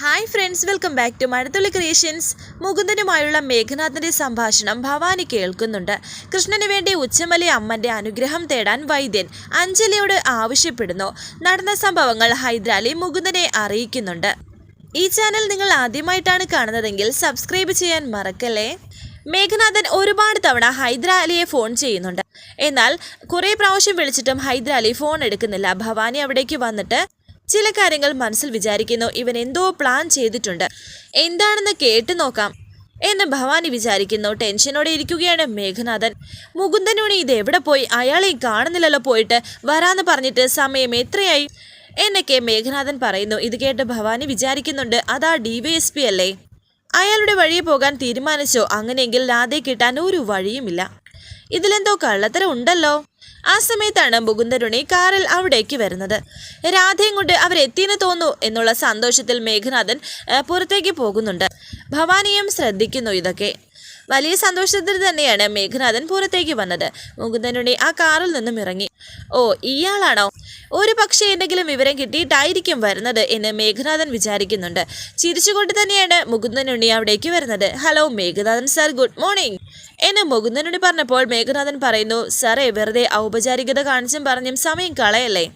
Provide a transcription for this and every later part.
Hi friends welcome back to Mazhathulli creations മുകുന്ദനുമായുള്ള മേഘനാഥന്റെ സംഭാഷണം ഭവാനി കേൾക്കുന്നുണ്ട്. കൃഷ്ണന് വേണ്ടി ഉച്ചമലി അമ്മന്റെ അനുഗ്രഹം തേടാൻ വൈദ്യൻ അഞ്ജലിയോട് ആവശ്യപ്പെടുന്നു. നടന്ന സംഭവങ്ങൾ ഹൈദരാലി മുകുന്ദനെ അറിയിക്കുന്നുണ്ട്. ഈ ചാനൽ നിങ്ങൾ ആദ്യമായിട്ടാണ് കാണുന്നതെങ്കിൽ സബ്സ്ക്രൈബ് ചെയ്യാൻ മറക്കല്ലേ? മേഘനാഥൻ ഒരുപാട് തവണ ഹൈദരാലിയെ ഫോൺ ചെയ്യുന്നുണ്ട്. എന്നാൽ കുറേ പ്രാവശ്യം വിളിച്ചിട്ടും ഹൈദരാലി ഫോൺ എടുക്കുന്നില്ല. ഭവാനി അവിടേക്ക് വന്നിട്ട് ചില കാര്യങ്ങൾ മനസ്സിൽ വിചാരിക്കുന്നു. ഇവൻ എന്തോ പ്ലാൻ ചെയ്തിട്ടുണ്ട്. എന്താണെന്ന് കേട്ടു നോക്കാം എന്ന് ഭവാനി വിചാരിക്കുന്നു. ടെൻഷനോടെ ഇരിക്കുകയാണ് മേഘനാഥൻ. മുകുന്ദനോട് ഇത് എവിടെ പോയി? അയാളെ കാണുന്നില്ലല്ലോ പോയിട്ട്. വരാന്ന് പറഞ്ഞിട്ട് സമയം എത്രയായി? എന്നൊക്കെ മേഘനാഥൻ പറയുന്നു. ഇത് കേട്ട് ഭവാനി വിചാരിക്കുന്നുണ്ട്. അതാ ഡി അല്ലേ? അയാളുടെ വഴിയെ പോകാൻ തീരുമാനിച്ചോ? അങ്ങനെയെങ്കിൽ രാധയെ കിട്ടാൻ ഒരു വഴിയുമില്ല. ഇതിലെന്തോ കള്ളത്തരം ഉണ്ടല്ലോ. ആ സമയത്താണ് മുകുന്ദരുണി കാറിൽ അവിടേക്ക് വരുന്നത്. രാധയും കൊണ്ട് അവരെത്തിയെന്ന് തോന്നു എന്നുള്ള സന്തോഷത്തിൽ മേഘനാഥൻ പുറത്തേക്ക് പോകുന്നുണ്ട്. ഭവാനിയും ശ്രദ്ധിക്കുന്നു ഇതൊക്കെ. വലിയ സന്തോഷത്തിൽ തന്നെയാണ് മേഘനാഥൻ പുറത്തേക്ക് വന്നത്. മുകുന്ദനുണി ആ കാറിൽ നിന്നും ഇറങ്ങി. ഓ ഇയാളാണോ? ഒരു പക്ഷേ എന്തെങ്കിലും വിവരം കിട്ടിയിട്ടായിരിക്കും വരുന്നത് എന്ന് മേഘനാഥൻ വിചാരിക്കുന്നുണ്ട്. ചിരിച്ചുകൊണ്ട് തന്നെയാണ് മുകുന്ദനുണ്ണി അവിടേക്ക് വരുന്നത്. Hello Meghanathan sir good morning എന്ന് മുകുന്ദനുണ്ണി പറഞ്ഞപ്പോൾ മേഘനാഥൻ പറയുന്നു സാറേ വെറുതെ ഔപചാരികത കാണിച്ചും പറഞ്ഞും സമയം കളയല്ലേ?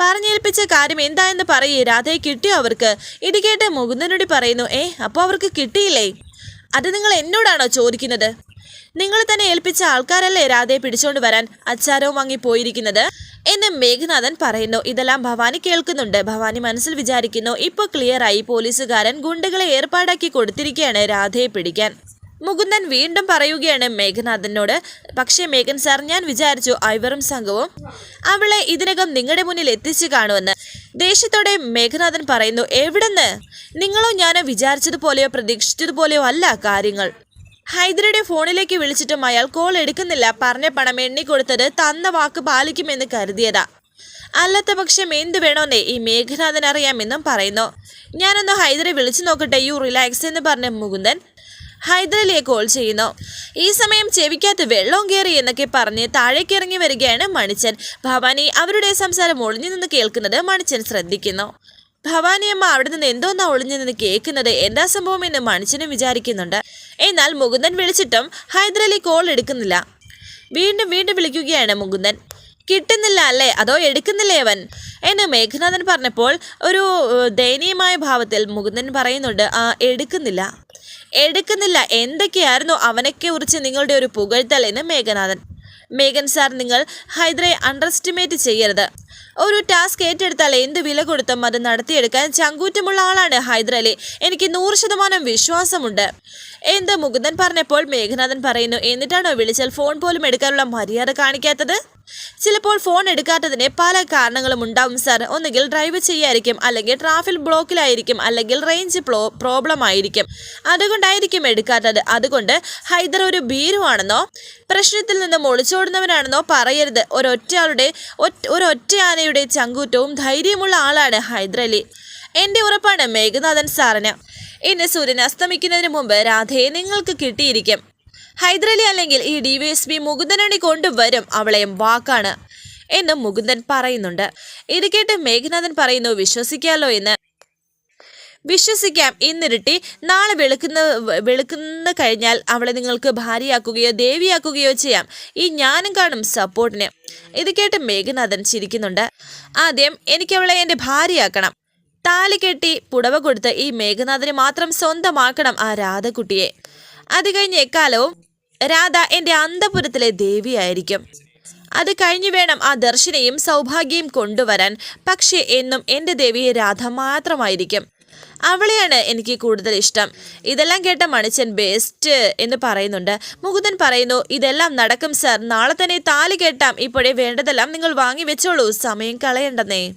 പറഞ്ഞേൽപ്പിച്ച കാര്യം എന്തായെന്ന് പറയേ രാധയെ കിട്ടിയോ അവർക്ക്? ഇത് കേട്ട് മുകുന്ദനുടി പറയുന്നു ഏ അപ്പോൾ അവർക്ക് കിട്ടിയില്ലേ? അത് നിങ്ങൾ എന്നോടാണോ ചോദിക്കുന്നത്? നിങ്ങൾ തന്നെ ഏൽപ്പിച്ച ആൾക്കാരല്ലേ രാധയെ പിടിച്ചോണ്ട് വരാൻ അച്ചാരവും വാങ്ങി പോയിരിക്കുന്നത്? എന്ന് മേഘനാഥൻ പറയുന്നു. ഇതെല്ലാം ഭവാനി കേൾക്കുന്നുണ്ട്. ഭവാനി മനസ്സിൽ വിചാരിക്കുന്നു ഇപ്പൊ ക്ലിയറായി പോലീസുകാരൻ ഗുണ്ടകളെ ഏർപ്പാടാക്കി കൊടുത്തിരിക്കുകയാണ് രാധയെ പിടിക്കാൻ. മുകുന്ദൻ വീണ്ടും പറയുകയാണ് മേഘനാഥനോട്. പക്ഷേ മേഘൻ സാർ ഞാൻ വിചാരിച്ചു ഐവറും സംഘവും അവളെ ഇതിനകം നിങ്ങളുടെ മുന്നിൽ എത്തിച്ചു കാണുമെന്ന്. ദേഷ്യത്തോടെ മേഘനാഥൻ പറയുന്നു എവിടെന്ന്? നിങ്ങളോ ഞാനോ വിചാരിച്ചതുപോലെയോ പ്രതീക്ഷിച്ചതുപോലെയോ അല്ല കാര്യങ്ങൾ. ഹൈദരയുടെ ഫോണിലേക്ക് വിളിച്ചിട്ടും അയാൾ കോൾ എടുക്കുന്നില്ല. പറഞ്ഞ പണം എണ്ണിക്കൊടുത്തത് തന്ന വാക്ക് പാലിക്കുമെന്ന് കരുതിയതാ. അല്ലാത്ത പക്ഷം എന്ത് വേണോന്നേ ഈ മേഘനാഥൻ അറിയാമെന്നും പറയുന്നു. ഞാനൊന്ന് ഹൈദരെ വിളിച്ചു നോക്കട്ടെ യു റിലാക്സ് എന്ന് പറഞ്ഞ മുകുന്ദൻ ഹൈദരലിയെ കോൾ ചെയ്യുന്നു. ഈ സമയം ചെവിക്കകത്ത് വെള്ളവും കയറി എന്നൊക്കെ പറഞ്ഞ് താഴേക്ക് ഇറങ്ങി വരികയാണ് മണിച്ചൻ. ഭവാനി അവരുടെ സംസാരം ഒളിഞ്ഞു നിന്ന് കേൾക്കുന്നത് മണിച്ചൻ ശ്രദ്ധിക്കുന്നു. ഭവാനിയമ്മ അവിടെ നിന്ന് എന്തോന്നാ ഒളിഞ്ഞു നിന്ന് കേൾക്കുന്നത്? എന്താ സംഭവം എന്ന് മണിച്ചനും വിചാരിക്കുന്നുണ്ട്. എന്നാൽ മുകുന്ദൻ വിളിച്ചിട്ടും ഹൈദരലി കോൾ എടുക്കുന്നില്ല. വീണ്ടും വീണ്ടും വിളിക്കുകയാണ് മുകുന്ദൻ. കിട്ടുന്നില്ല അല്ലേ? അതോ എടുക്കുന്നില്ലേ അവൻ? എന്ന് മേഘനാഥൻ പറഞ്ഞപ്പോൾ ഒരു ദയനീയമായ ഭാവത്തിൽ മുകുന്ദൻ പറയുന്നുണ്ട് ആ എടുക്കുന്നില്ല. എടുക്കുന്നില്ല. എന്തൊക്കെയായിരുന്നു അവനൊക്കെ കുറിച്ച് നിങ്ങളുടെ ഒരു പുകഴ്ത്തൽ എന്ന് മേഘനാഥൻ? മേഘൻ സാർ നിങ്ങൾ ഹൈദരെ അണ്ടർ എസ്റ്റിമേറ്റ് ചെയ്യരുത്. ഒരു ടാസ്ക് ഏറ്റെടുത്താൽ എന്ത് വില കൊടുത്തും അത് നടത്തിയെടുക്കാൻ ചങ്കൂറ്റമുള്ള ആളാണ് ഹൈദരലി എനിക്ക് നൂറ് ശതമാനം വിശ്വാസമുണ്ട്. എന്ത് മുകുന്ദൻ പറഞ്ഞപ്പോൾ മേഘനാഥൻ പറയുന്നു എന്നിട്ടാണോ വിളിച്ചാൽ ഫോൺ പോലും എടുക്കാനുള്ള മര്യാദ കാണിക്കാത്തത്? ചിലപ്പോൾ ഫോൺ എടുക്കാത്തതിന് പല കാരണങ്ങളും ഉണ്ടാവും സാർ ഒന്നുകിൽ ഡ്രൈവ് ചെയ്യായിരിക്കും അല്ലെങ്കിൽ ട്രാഫിക് ബ്ലോക്കിലായിരിക്കും അല്ലെങ്കിൽ റേഞ്ച് പ്രോബ്ലം ആയിരിക്കും. അതുകൊണ്ടായിരിക്കും എടുക്കാത്തത്. അതുകൊണ്ട് ഹൈദർ ഒരു ഭീരുവാണെന്നോ പ്രശ്നത്തിൽ നിന്നും ഒളിച്ചോടുന്നവനാണെന്നോ പറയരുത്. ഒരൊറ്റയാളുടെ ഒറ്റ- ആനയുടെ ചങ്കൂറ്റവും ധൈര്യമുള്ള ആളാണ് ഹൈദരലി. എന്റെ ഉറപ്പാണ് മേഘനാഥൻ സാറിന്. ഇന്ന് സൂര്യൻ അസ്തമിക്കുന്നതിന് മുമ്പ് രാധയെ നിങ്ങൾക്ക് കിട്ടിയിരിക്കും. ഹൈദരലി അല്ലെങ്കിൽ ഈ D V S P Mukundanunni കൊണ്ടുവരും അവളെയും വാക്കാണ്. എന്ന് മുകുന്ദൻ പറയുന്നുണ്ട്. ഇത് കേട്ട് മേഘനാഥൻ പറയുന്നു വിശ്വസിക്കാലോ എന്ന്. വിശ്വസിക്കാം. ഇന്നിരുട്ടി നാളെ വെളുക്കുന്ന വെളുക്കുന്ന കഴിഞ്ഞാൽ അവളെ നിങ്ങൾക്ക് ഭാര്യയാക്കുകയോ ദേവിയാക്കുകയോ ചെയ്യാം. ഈ ഞാനും കാണും സപ്പോർട്ടിന്. ഇത് കേട്ട് മേഘനാഥൻ ചിരിക്കുന്നുണ്ട്. ആദ്യം എനിക്ക് അവളെ എന്റെ ഭാര്യയാക്കണം. താലി കെട്ടി പുടവ കൊടുത്ത് ഈ മേഘനാഥനെ മാത്രം സ്വന്തമാക്കണം ആ രാധക്കുട്ടിയെ അത് കഴിഞ്ഞ് എക്കാലവും രാധ എന്റെ അന്തപുരത്തിലെ ദേവിയായിരിക്കും. അത് കഴിഞ്ഞു വേണം ആ ദർശനയും സൗഭാഗ്യയും കൊണ്ടുവരാൻ. പക്ഷേ എന്നും എന്റെ ദേവിയെ രാധ മാത്രമായിരിക്കും. അവളെയാണ് എനിക്ക് കൂടുതൽ ഇഷ്ടം. ഇതെല്ലാം കേട്ട മണിച്ചൻ ബെസ്റ്റ് എന്ന് പറയുന്നുണ്ട്. മുകുന്ദൻ പറയുന്നു ഇതെല്ലാം നടക്കും സർ നാളെ തന്നെ താലി കേട്ടാം. ഇപ്പോഴേ വേണ്ടതെല്ലാം നിങ്ങൾ വാങ്ങി വെച്ചോളൂ. സമയം കളയണ്ടെന്നേ.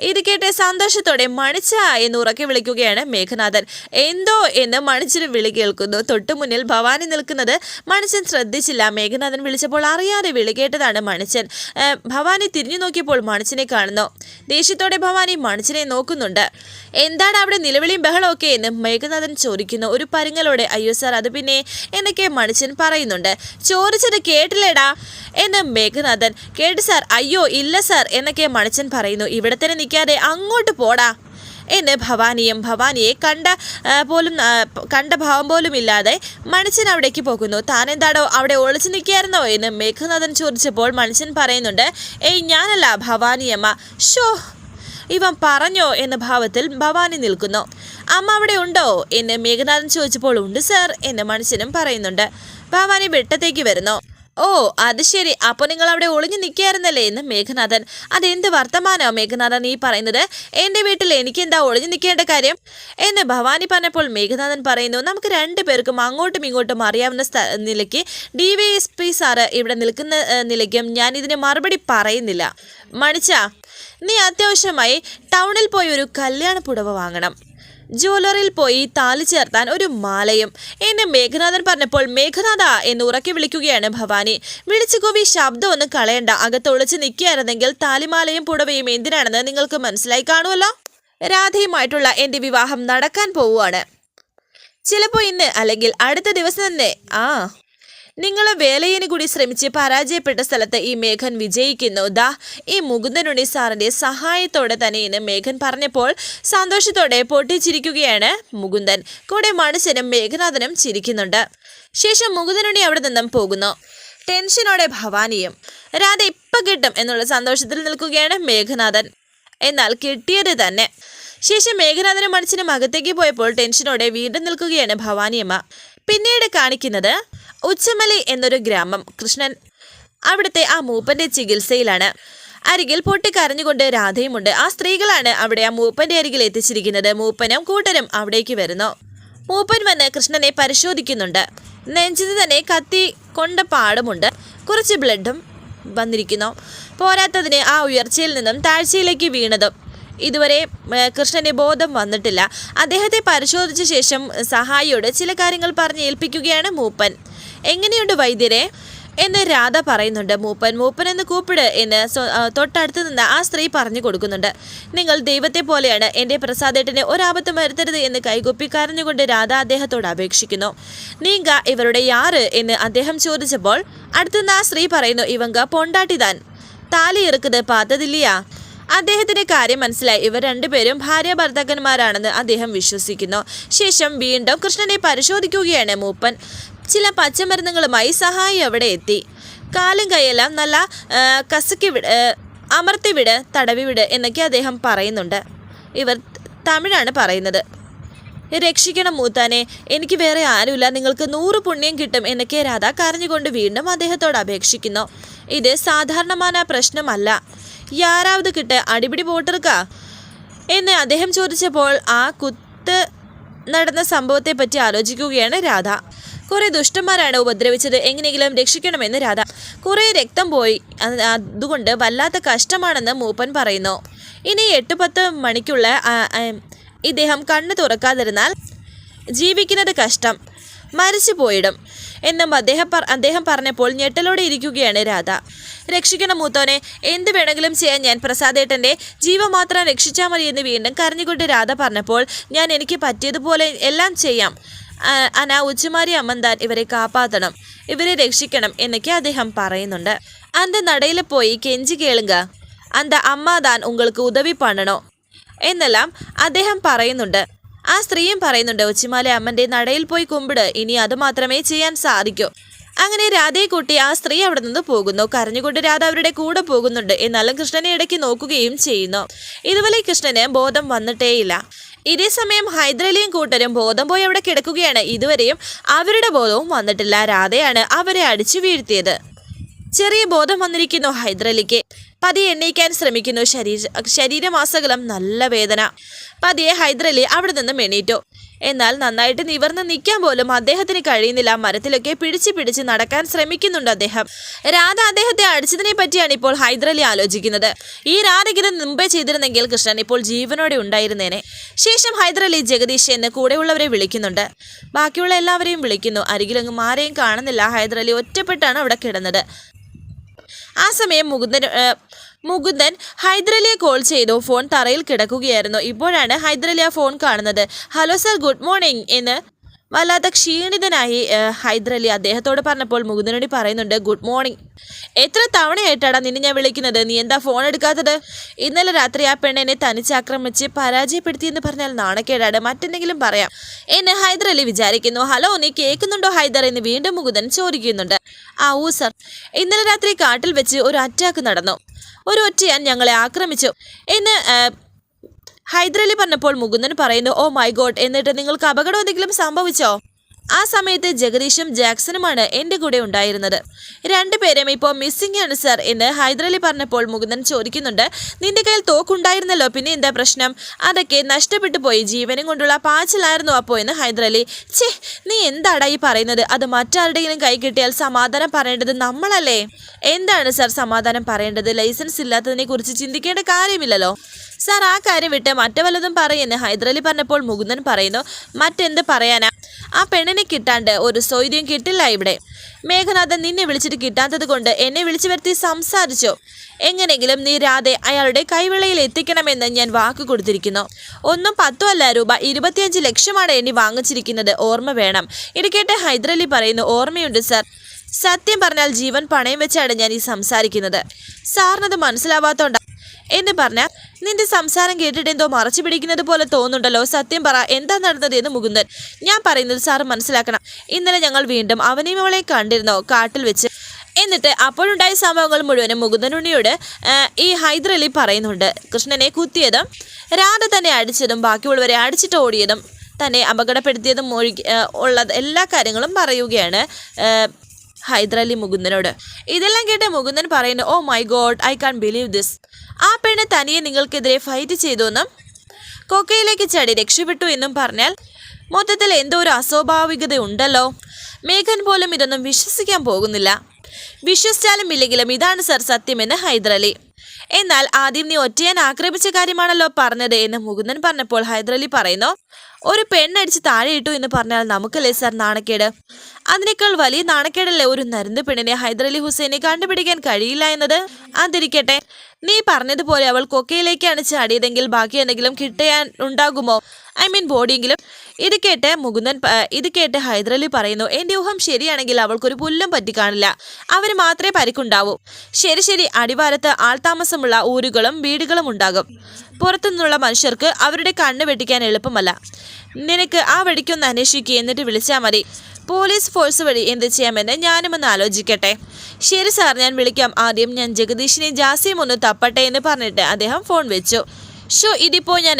ഇത് കേട്ട് സന്തോഷത്തോടെ മണിച്ച എന്ന് ഉറക്കി വിളിക്കുകയാണ് മേഘനാഥൻ. എന്തോ? എന്ന് മണിച്ചിന് വിളി കേൾക്കുന്നു. തൊട്ടു മുന്നിൽ ഭവാനി നിൽക്കുന്നത് മണിച്ചൻ ശ്രദ്ധിച്ചില്ല. മേഘനാഥൻ വിളിച്ചപ്പോൾ അറിയാതെ വിളി കേട്ടതാണ് മണിച്ചൻ. ഭവാനി തിരിഞ്ഞു നോക്കിയപ്പോൾ മണിച്ചനെ കാണുന്നു. ദേഷ്യത്തോടെ ഭവാനി മണിച്ചനെ നോക്കുന്നുണ്ട്. എന്താണ് അവിടെ നിലവിളിയും ബഹളമൊക്കെ എന്ന് മേഘനാഥൻ ചോദിക്കുന്നു. ഒരു പരുങ്ങലോടെ അയ്യോ സാർ അത് പിന്നെ എന്നൊക്കെ മണിച്ചൻ പറയുന്നുണ്ട്. ചോദിച്ചത് കേട്ടില്ലേടാ? എന്ന് മേഘനാഥൻ കേട്ട് സാർ അയ്യോ ഇല്ല സാർ എന്നൊക്കെ മണിച്ചൻ പറയുന്നു. ഇവിടെ തന്നെ നിൽക്കാതെ അങ്ങോട്ട് പോടാ. എന്ന് ഭവാനിയും ഭവാനിയെ കണ്ട പോലും കണ്ട ഭാവം പോലും ഇല്ലാതെ മണിച്ചൻ അവിടേക്ക് പോകുന്നു. താൻ എന്താടോ അവിടെ ഒളിച്ചു നിൽക്കായിരുന്നോ എന്ന് മേഘനാഥൻ ചോദിച്ചപ്പോൾ മണിച്ചൻ പറയുന്നുണ്ട് ഏയ് ഞാനല്ല ഭവാനിയമ്മ. ഷോ ഇവൻ പറഞ്ഞോ എന്ന ഭാവത്തിൽ ഭവാനി നിൽക്കുന്നു. അമ്മ അവിടെ ഉണ്ടോ? എന്ന് മേഘനാഥൻ ചോദിച്ചപ്പോൾ ഉണ്ട് സർ എന്ന് മനുഷ്യനും പറയുന്നുണ്ട്. ഭവാനി വെട്ടത്തേക്ക് വരുന്നു. ഓ അത് ശരി. അപ്പോൾ നിങ്ങൾ അവിടെ ഒളിഞ്ഞു നിൽക്കായിരുന്നല്ലേ എന്ന് മേഘനാഥൻ. അതെന്ത് വർത്തമാനോ മേഘനാഥൻ ഈ പറയുന്നത്? എന്റെ വീട്ടിൽ എനിക്ക് എന്താ ഒളിഞ്ഞു നിൽക്കേണ്ട കാര്യം? എന്ന് ഭവാനി പറഞ്ഞപ്പോൾ മേഘനാഥൻ പറയുന്നു നമുക്ക് രണ്ടു പേർക്കും അങ്ങോട്ടും ഇങ്ങോട്ടും അറിയാവുന്ന നിലയ്ക്ക് D Y S P sir ഇവിടെ നിൽക്കുന്ന നിലയ്ക്കും. ഞാൻ ഇതിന് മറുപടി പറയുന്നില്ല. മണിച്ച നീ അത്യാവശ്യമായി ടൗണിൽ പോയി ഒരു കല്യാണ പുടവ വാങ്ങണം. ജ്വല്ലറിയിൽ പോയി താലി ചേർത്താൻ ഒരു മാലയും. എന്നെ മേഘനാഥൻ പറഞ്ഞപ്പോൾ മേഘനാഥ എന്ന് ഉറക്കി വിളിക്കുകയാണ് ഭവാനി. വിളിച്ചു കൂവി ശബ്ദം ഒന്ന് കളയണ്ട. അകത്ത് ഒളിച്ച് നിൽക്കുകയായിരുന്നെങ്കിൽ താലിമാലയും പുടവയും എന്തിനാണെന്ന് നിങ്ങൾക്ക് മനസ്സിലായി കാണുമല്ലോ? രാധയുമായിട്ടുള്ള എന്റെ വിവാഹം നടക്കാൻ പോവുകയാണ്. ചിലപ്പോൾ ഇന്ന് അല്ലെങ്കിൽ അടുത്ത ദിവസം തന്നെ. ആ. നിങ്ങൾ വേലയിന് കൂടി ശ്രമിച്ച് പരാജയപ്പെട്ട സ്ഥലത്ത് ഈ മേഘൻ വിജയിക്കുന്നു. ദാ ഈ മുകുന്ദനുണ്ണി സാറിന്റെ സഹായത്തോടെ തന്നെ ഇന്ന് മേഘൻ പറഞ്ഞപ്പോൾ സന്തോഷത്തോടെ പൊട്ടിച്ചിരിക്കുകയാണ് മുകുന്ദൻ. കൂടെ മനുഷ്യനും മേഘനാഥനും ചിരിക്കുന്നുണ്ട്. ശേഷം മുകുന്ദനുണ്ണി അവിടെ നിന്നും പോകുന്നു. ടെൻഷനോടെ ഭവാനിയും രാധ ഇപ്പൊ കിട്ടും എന്നുള്ള സന്തോഷത്തിൽ നിൽക്കുകയാണ് മേഘനാഥൻ. എന്നാൽ കിട്ടിയത് തന്നെ. ശേഷം മേഘനാഥനും മനുഷ്യനും അകത്തേക്ക് പോയപ്പോൾ ടെൻഷനോടെ വീണ്ടും നിൽക്കുകയാണ് ഭവാനിയമ്മ. പിന്നീട് കാണിക്കുന്നത് ഉച്ചമലി എന്നൊരു ഗ്രാമം കൃഷ്ണൻ അവിടുത്തെ ആ മൂപ്പന്റെ ചികിത്സയിലാണ്. അരികിൽ പൊട്ടിക്കരഞ്ഞുകൊണ്ട് രാധയുമുണ്ട്. ആ സ്ത്രീകളാണ് അവിടെ ആ മൂപ്പന്റെ അരികിൽ എത്തിച്ചിരിക്കുന്നത്. മൂപ്പനും കൂട്ടരും അവിടേക്ക് വരുന്നു. മൂപ്പൻ വന്ന് കൃഷ്ണനെ പരിശോധിക്കുന്നുണ്ട്. നെഞ്ചിന് തന്നെ കത്തി കൊണ്ട പാടുമുണ്ട്. കുറച്ച് ബ്ലഡും വന്നിരിക്കുന്നു. പോരാത്തതിന് ആ ഉയർച്ചയിൽ നിന്നും താഴ്ചയിലേക്ക് വീണതും. ഇതുവരെ കൃഷ്ണന്റെ കൃഷ്ണന് ബോധം വന്നിട്ടില്ല. അദ്ദേഹത്തെ പരിശോധിച്ച ശേഷം സഹായിയോട് ചില കാര്യങ്ങൾ പറഞ്ഞ് ഏൽപ്പിക്കുകയാണ് മൂപ്പൻ. എങ്ങനെയുണ്ട് വൈദ്യരെ? എന്ന് രാധ പറയുന്നുണ്ട്. മൂപ്പൻ മൂപ്പൻ എന്ന് കൂപ്പിട് എന്ന് തൊട്ടടുത്ത് നിന്ന് ആ സ്ത്രീ പറഞ്ഞു കൊടുക്കുന്നുണ്ട്. നിങ്ങൾ ദൈവത്തെ പോലെയാണ് എന്റെ പ്രസാദേട്ടിനെ ഒരാപത്തും വരുത്തരുത് എന്ന് കൈകൊപ്പി കരഞ്ഞുകൊണ്ട് രാധ അദ്ദേഹത്തോട് അപേക്ഷിക്കുന്നു. നീങ്ക ഇവരുടെ യാറ് എന്ന് അദ്ദേഹം ചോദിച്ചപ്പോൾ അടുത്തുനിന്ന് ആ സ്ത്രീ പറയുന്നു ഇവങ്ക പൊണ്ടാട്ടിതാൻ. താലി ഇറുക്കുന്നത് പാത്തതില്ലയാ. അദ്ദേഹത്തിന്റെ കാര്യം മനസ്സിലായി. ഇവർ രണ്ടുപേരും ഭാര്യ ഭർത്താക്കന്മാരാണെന്ന് അദ്ദേഹം വിശ്വസിക്കുന്നു. ശേഷം വീണ്ടും കൃഷ്ണനെ പരിശോധിക്കുകയാണ് മൂപ്പൻ. ചില പച്ചമരുന്നുകളുമായി സഹായി അവിടെ എത്തി. കാലും കൈയെല്ലാം നല്ല കസക്കി വിട് അമർത്തിവിട് അമർത്തി വിട് തടവി വിട് എന്നൊക്കെ അദ്ദേഹം പറയുന്നുണ്ട്. ഇവർ തമിഴാണ് പറയുന്നത്. രക്ഷിക്കണം മൂത്താനെ എനിക്ക് വേറെ ആരുമില്ല നിങ്ങൾക്ക് നൂറ് പുണ്യം കിട്ടും എന്നൊക്കെ രാധ കരഞ്ഞുകൊണ്ട് വീണ്ടും അദ്ദേഹത്തോട് അപേക്ഷിക്കുന്നു. ഇത് സാധാരണമായ പ്രശ്നമല്ല. യാരാവത് കിട്ട് അടിപിടി പോട്ടിറുക്ക എന്ന് അദ്ദേഹം ചോദിച്ചപ്പോൾ ആ കുത്ത് നടന്ന സംഭവത്തെ പറ്റി ആലോചിക്കുകയാണ് രാധ. കുറെ ദുഷ്ടന്മാരാണ് ഉപദ്രവിച്ചത്. എങ്ങനെയെങ്കിലും രക്ഷിക്കണമെന്ന് രാധ. കുറെ രക്തം പോയി. അത് അതുകൊണ്ട് വല്ലാത്ത കഷ്ടമാണെന്ന് മൂപ്പൻ പറയുന്നു. ഇനി എട്ട് പത്ത് മണിക്കുള്ള ഇദ്ദേഹം കണ്ണ് തുറക്കാതിരുന്നാൽ ജീവിക്കുന്നത് കഷ്ടം. മരിച്ചു പോയിടും. എന്നും അദ്ദേഹം അദ്ദേഹം പറഞ്ഞപ്പോൾ ഞെട്ടലോടെ ഇരിക്കുകയാണ് രാധ. രക്ഷിക്കണം മൂത്തോനെ. എന്ത് വേണമെങ്കിലും ചെയ്യാൻ ഞാൻ പ്രസാദേട്ടന്റെ ജീവ മാത്രം രക്ഷിച്ചാൽ മതി എന്ന് വീണ്ടും കരഞ്ഞുകൊണ്ട് രാധ പറഞ്ഞപ്പോൾ ഞാൻ എനിക്ക് പറ്റിയതുപോലെ എല്ലാം ചെയ്യാം. അനാ ഉച്ചുമാരി അമ്മന്താൻ ഇവരെ കാപ്പാത്തണം. ഇവരെ രക്ഷിക്കണം എന്നൊക്കെ അദ്ദേഹം പറയുന്നുണ്ട്. അന്ത നടയിൽ പോയി കെഞ്ചി കേളുങ്ക. അന്ത അമ്മാതാൻ ഉങ്ങൾക്ക് ഉദവി പണണോ? എന്നെല്ലാം അദ്ദേഹം പറയുന്നുണ്ട്. ആ സ്ത്രീയും പറയുന്നുണ്ട് ഉച്ചിമാല അമ്മന്റെ നടയിൽ പോയി കുമ്പിട്. ഇനി അത് മാത്രമേ ചെയ്യാൻ സാധിക്കൂ. അങ്ങനെ രാധയെ കൂട്ടി ആ സ്ത്രീ അവിടെ നിന്ന് പോകുന്നു. കരഞ്ഞുകൊണ്ട് രാധ അവരുടെ കൂടെ പോകുന്നുണ്ട്. എന്നാലും കൃഷ്ണനെ ഇടയ്ക്ക് നോക്കുകയും ചെയ്യുന്നു. ഇതുവരെ കൃഷ്ണന് ബോധം വന്നിട്ടേയില്ല. ഇതേ സമയം ഹൈദരലിയും കൂട്ടരും ബോധം പോയി അവിടെ കിടക്കുകയാണ്. ഇതുവരെയും അവരുടെ ബോധവും വന്നിട്ടില്ല. രാധയാണ് അവരെ അടിച്ചു വീഴ്ത്തിയത്. ചെറിയ ബോധം വന്നിരിക്കുന്നു ഹൈദരലിക്ക്. പതിയെ എണ്ണീക്കാൻ ശ്രമിക്കുന്നു. ശരീര ശരീരമാസകലം നല്ല വേദന. പതിയെ ഹൈദരലി അവിടെ നിന്നും എണീറ്റു. എന്നാൽ നന്നായിട്ട് നിവർന്ന് നിൽക്കാൻ പോലും അദ്ദേഹത്തിന് കഴിയുന്നില്ല. മരത്തിലൊക്കെ പിടിച്ച് പിടിച്ച് നടക്കാൻ ശ്രമിക്കുന്നുണ്ട് അദ്ദേഹം. രാധ അദ്ദേഹത്തെ അടിച്ചതിനെ പറ്റിയാണ് ഇപ്പോൾ ഹൈദരലി ആലോചിക്കുന്നത്. ഈ രാധഗിരി മുമ്പേ ചെയ്തിരുന്നെങ്കിൽ കൃഷ്ണൻ ഇപ്പോൾ ജീവനോടെ ഉണ്ടായിരുന്നേനെ. ശേഷം ഹൈദരലി ജഗദീഷ് എന്ന് കൂടെയുള്ളവരെ വിളിക്കുന്നുണ്ട്. ബാക്കിയുള്ള എല്ലാവരെയും വിളിക്കുന്നു. അരികിലൊന്നും ആരെയും കാണുന്നില്ല. ഹൈദരലി ഒറ്റപ്പെട്ടാണ് അവിടെ കിടന്നത്. ആ സമയം മുകുന്ദൻ മുകുന്ദൻ ഹൈദരലിയെ കോൾ ചെയ്തു. ഫോൺ തറയിൽ കിടക്കുകയായിരുന്നു. ഇപ്പോഴാണ് ഹൈദരലി ഫോൺ കാണുന്നത്. ഹലോ സർ ഗുഡ് മോർണിംഗ് എന്ന് വല്ലാത്ത ക്ഷീണിതനായി ഹൈദരലി അദ്ദേഹത്തോട് പറഞ്ഞപ്പോൾ മുകുന്ദനോടി പറയുന്നുണ്ട് ഗുഡ് മോർണിംഗ് എത്ര തവണയായിട്ടാടാ നിന്നെ ഞാൻ വിളിക്കുന്നത്? നീ എന്താ ഫോൺ എടുക്കാത്തത്? ഇന്നലെ രാത്രി ആ പെണ്ണെന്നെ തനിച്ചാക്രമിച്ച് പരാജയപ്പെടുത്തിയെന്ന് പറഞ്ഞാൽ നാണക്കേടാണ്. മറ്റെന്തെങ്കിലും പറയാം. എന്നെ ഹൈദരലി വിചാരിക്കുന്നു. ഹലോ നീ കേൾക്കുന്നുണ്ടോ ഹൈദർ? എന്ന് വീണ്ടും മുകുന്ദൻ ചോദിക്കുന്നുണ്ട്. ആ ഊ സർ ഇന്നലെ രാത്രി കാട്ടിൽ വെച്ച് ഒരു അറ്റാക്ക് നടന്നു. ഒരു ഒറ്റയാൻ ഞങ്ങളെ ആക്രമിച്ചു. എന്ന് ഹൈദരലി പറഞ്ഞപ്പോൾ മുകുന്ദൻ പറയുന്നു ഓ മൈ ഗോഡ് എന്നിട്ട് നിങ്ങൾക്ക് അപകടം എന്തെങ്കിലും സംഭവിച്ചോ? ആ സമയത്ത് ജഗദീഷും ജാക്സണുമാണ് എന്റെ കൂടെ ഉണ്ടായിരുന്നത്. രണ്ടുപേരും ഇപ്പോൾ മിസ്സിംഗ് ആണ് സർ എന്ന് ഹൈദരലി പറഞ്ഞപ്പോൾ മുകുന്ദൻ ചോദിക്കുന്നുണ്ട് നിന്റെ കയ്യിൽ തോക്കുണ്ടായിരുന്നല്ലോ പിന്നെ എന്താ പ്രശ്നം? അതൊക്കെ നഷ്ടപ്പെട്ടു പോയി ജീവനും കൊണ്ടുള്ള പാച്ചിലായിരുന്നു അപ്പോൾ എന്ന് ഹൈദരലി. ഛേ നീ എന്താടാ ഈ പറയുന്നത്? അത് മറ്റാരുടെയെങ്കിലും കൈ കിട്ടിയാൽ സമാധാനം പറയേണ്ടത് നമ്മളല്ലേ? എന്താണ് സർ സമാധാനം പറയേണ്ടത്? ലൈസൻസ് ഇല്ലാത്തതിനെ കുറിച്ച് ചിന്തിക്കേണ്ട കാര്യമില്ലല്ലോ. സാർ ആ കാര്യം വിട്ട് മറ്റു വല്ലതും പറയുന്നു. ഹൈദരലി പറഞ്ഞപ്പോൾ മുകുന്ദൻ പറയുന്നു മറ്റെന്ത് പറയാനാ? ആ പെണ്ണിനെ കിട്ടാണ്ട് ഒരു സൗദ്യം കിട്ടില്ല ഇവിടെ. മേഘനാഥൻ നിന്നെ വിളിച്ചിട്ട് കിട്ടാത്തത് കൊണ്ട് എന്നെ വിളിച്ചു വരുത്തി സംസാരിച്ചോ? എങ്ങനെങ്കിലും നീ രാധെ അയാളുടെ കൈവിളയിൽ എത്തിക്കണമെന്ന് ഞാൻ വാക്ക് കൊടുത്തിരിക്കുന്നു. ഒന്നും പത്തോ അല്ല രൂപ ഇരുപത്തിയഞ്ച് ലക്ഷമാണ് എന്നെ വാങ്ങിച്ചിരിക്കുന്നത്. ഓർമ്മ വേണം. ഇടക്കേട്ട് കേട്ട് ഹൈദരലി പറയുന്നു ഓർമ്മയുണ്ട് സർ. സത്യം പറഞ്ഞാൽ ജീവൻ പണയം വെച്ചാണ് ഞാൻ ഈ സംസാരിക്കുന്നത്. സാറിനത് മനസ്സിലാവാത്തോണ്ട എന്ന് പറഞ്ഞാൽ നിന്റെ സംസാരം കേട്ടിട്ട് എന്തോ മറച്ചു പിടിക്കുന്നത് പോലെ തോന്നുന്നുണ്ടല്ലോ. സത്യം പറ എന്താ നടന്നത് എന്ന് മുകുന്ദൻ. ഞാൻ പറയുന്നത് സാറ് മനസ്സിലാക്കണം. ഇന്നലെ ഞങ്ങൾ വീണ്ടും അവനെയും അവളെ കണ്ടിരുന്നോ കാട്ടിൽ വെച്ച്. എന്നിട്ട് അപ്പോഴുണ്ടായ സംഭവങ്ങൾ മുഴുവനും മുകുന്ദനുണ്ണിയോട് ഈ ഹൈദരലി പറയുന്നുണ്ട്. കൃഷ്ണനെ കുത്തിയതും രാധ തന്നെ അടിച്ചതും ബാക്കിയുള്ളവരെ അടിച്ചിട്ട് ഓടിയതും തന്നെ അപകടപ്പെടുത്തിയതും ഒഴി ഉള്ള എല്ലാ കാര്യങ്ങളും പറയുകയാണ്. ഹൈദരലി മുകുന്ദനോട്. ഇതെല്ലാം കേട്ട് മുകുന്ദൻ പറയുന്നു ഓ my god I can't believe this ആ പെണ്ണ് തനിയെ നിങ്ങൾക്കെതിരെ ഫൈറ്റ് ചെയ്തു എന്നും കൊക്കയിലേക്ക് ചാടി രക്ഷപ്പെട്ടു എന്നും പറഞ്ഞാൽ മൊത്തത്തിൽ എന്തോ ഒരു അസ്വാഭാവികത ഉണ്ടല്ലോ മേഘൻ പോലും ഇതൊന്നും വിശ്വസിക്കാൻ പോകുന്നില്ല. വിശ്വസിച്ചാലും ഇല്ലെങ്കിലും ഇതാണ് സർ സത്യമെന്ന് ഹൈദരലി എന്നാൽ ആദ്യം നീ ഒറ്റയാൻ ആക്രമിച്ച കാര്യമാണല്ലോ പറഞ്ഞത് എന്ന് മുകുന്ദൻ പറഞ്ഞപ്പോൾ ഹൈദരലി പറയുന്നു ഒരു പെണ്ണടിച്ച് താഴെയിട്ടു എന്ന് പറഞ്ഞാൽ നമുക്കല്ലേ സാർ നാണക്കേട്? അതിനേക്കാൾ വലിയ നാണക്കേടല്ലേ ഒരു നരുന്ന് പെണ്ണിനെ ഹൈദരലി ഹുസൈനെ കണ്ടുപിടിക്കാൻ കഴിയില്ല എന്നത്? അതിരിക്കട്ടെ. നീ പറഞ്ഞതുപോലെ അവൾ കൊക്കയിലേക്കാണ് ചാടിയതെങ്കിൽ ബാക്കി എന്തെങ്കിലും കിട്ടാൻ ഉണ്ടാകുമോ? ഐ മീൻ ബോഡിയെങ്കിലും. ഇത് കേട്ട് മുകുന്ദൻ ഇത് കേട്ട് ഹൈദരലി പറയുന്നു എന്റെ ഊഹം ശരിയാണെങ്കിൽ അവൾക്കൊരു പുല്ലും പറ്റി കാണില്ല. അവന് മാത്രമേ പരിക്കുണ്ടാവൂ. ശരി ശരി. അടിവാരത്ത് ആൾതാമസമുള്ള ഊരുകളും വീടുകളും ഉണ്ടാകും. പുറത്തുനിന്നുള്ള മനുഷ്യർക്ക് അവരുടെ കണ്ണ് വെട്ടിക്കാൻ എളുപ്പമല്ല. നിനക്ക് ആ വഴിക്കൊന്ന് അന്വേഷിക്കുക എന്നിട്ട് വിളിച്ചാൽ മതി. പോലീസ് ഫോഴ്സ് വഴി എന്ത് ചെയ്യാമെന്ന് ഞാനും ഒന്ന് ആലോചിക്കട്ടെ. ശരി സാർ ഞാൻ വിളിക്കാം. ആദ്യം ഞാൻ ജഗദീഷിനെ ജാസിയും ഒന്ന് തപ്പട്ടെ എന്ന് പറഞ്ഞിട്ട് അദ്ദേഹം ഫോൺ വെച്ചു. ഷോ ഇതിപ്പോ ഞാൻ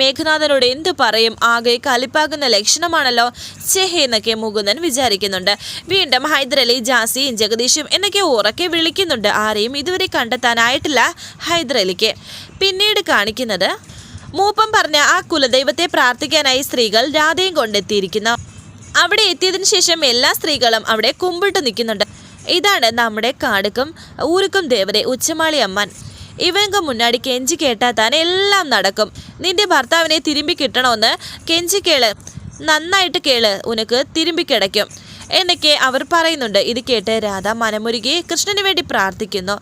മേഘനാഥനോട് എന്ത് പറയും? ആകെ കലിപ്പാകുന്ന ലക്ഷണമാണല്ലോ ചെഹേ എന്നൊക്കെ മുകുന്ദൻ വിചാരിക്കുന്നുണ്ട്. വീണ്ടും ഹൈദരലി ജാസിയും ജഗദീഷും എന്നൊക്കെ ഉറക്കെ വിളിക്കുന്നുണ്ട്. ആരെയും ഇതുവരെ കണ്ടെത്താനായിട്ടില്ല ഹൈദരലിക്ക്. പിന്നീട് കാണിക്കുന്നത് മൂപ്പം പറഞ്ഞ ആ കുലദൈവത്തെ പ്രാർത്ഥിക്കാനായി സ്ത്രീകൾ രാധയും കൊണ്ടെത്തിയിരിക്കുന്നു. അവിടെ എത്തിയതിനു ശേഷം എല്ലാ സ്ത്രീകളും അവിടെ കുമ്പിട്ട് നിൽക്കുന്നുണ്ട്. ഇതാണ് നമ്മുടെ കാടുക്കും ഊരുക്കും ദേവരെ ഉച്ചമാളി അമ്മൻ. ഇവങ്ക മുന്നാടി കെഞ്ചി കേട്ടാൽ തന്നെ എല്ലാം നടക്കും. നിന്റെ ഭർത്താവിനെ തിരുമ്പി കിട്ടണമെന്ന് കെഞ്ചി കേൾ നന്നായിട്ട് കേൾ ഉനക്ക് തിരുമ്പി കിടക്കും. എന്നൊക്കെ അവർ പറയുന്നുണ്ട്. ഇത് കേട്ട് രാധ മനമുരുകി കൃഷ്ണന് വേണ്ടി പ്രാർത്ഥിക്കുന്നു.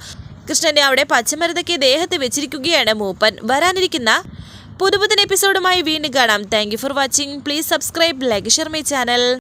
കൃഷ്ണന്റെ അവിടെ പച്ചമരുതൊക്കെ ദേഹത്ത് വെച്ചിരിക്കുകയാണ് മൂപ്പൻ. വരാനിരിക്കുന്ന പുതുപുത്തൻ എപ്പിസോഡുമായി വീണ്ടും കാണാം. Thank for watching please subscribe like share my channel